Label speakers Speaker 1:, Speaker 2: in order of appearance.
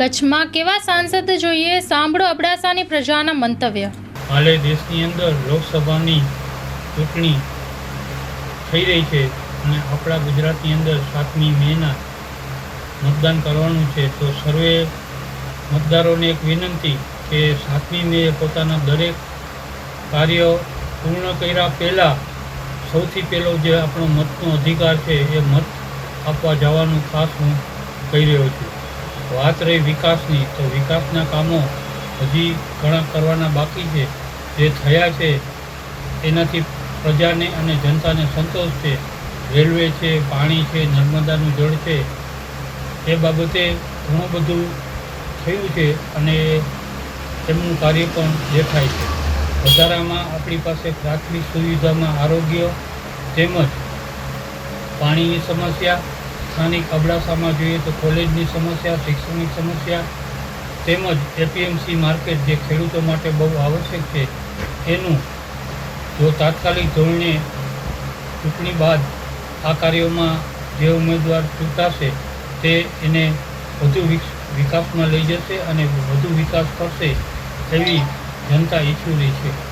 Speaker 1: કચ્છમાં કેવા સાંસદ જોઈએ? સાંભળો અબડાસાની પ્રજાના મંતવ્ય.
Speaker 2: હાલે દેશની અંદર લોકસભાની ચૂંટણી થઈ રહી છે અને આપણા ગુજરાતની અંદર સાતમી મેના મતદાન કરવાનું છે, તો સર્વે મતદારોને એક વિનંતી કે સાતમી મે પોતાના દરેક કાર્ય પૂર્ણ કર્યા પહેલાં સૌથી પહેલો જે આપણો મતનો અધિકાર છે, એ મત આપવા જવાનું ખાસ હું કહી રહ્યો છું. વાત રહી વિકાસની, તો વિકાસના કામો હજી ઘણા કરવાના બાકી છે. જે થયા છે, એનાથી પ્રજાને અને જનતાને સંતોષ છે. રેલવે છે, પાણી છે, નર્મદાનું જળ છે, એ બાબતે ઘણું બધું થયું છે અને એમનું કાર્ય પણ દેખાય છે. વધારામાં આપણી પાસે પ્રાથમિક સુવિધામાં આરોગ્ય તેમજ પાણીની સમસ્યા સ્થાનિક અબડાસામાં જોઈએ તો કોલેજની સમસ્યા, શૈક્ષણિક સમસ્યા તેમજ એપીએમસી માર્કેટ જે ખેડૂતો માટે બહુ આવશ્યક છે, એનું જો તાત્કાલિક ધોરણે ચૂંટણી બાદ આ કાર્યોમાં જે ઉમેદવાર ચૂંટાશે તે એને વધુ વિકાસમાં લઈ જશે અને વધુ વિકાસ કરશે એવી જનતા ઈચ્છી રહી છે.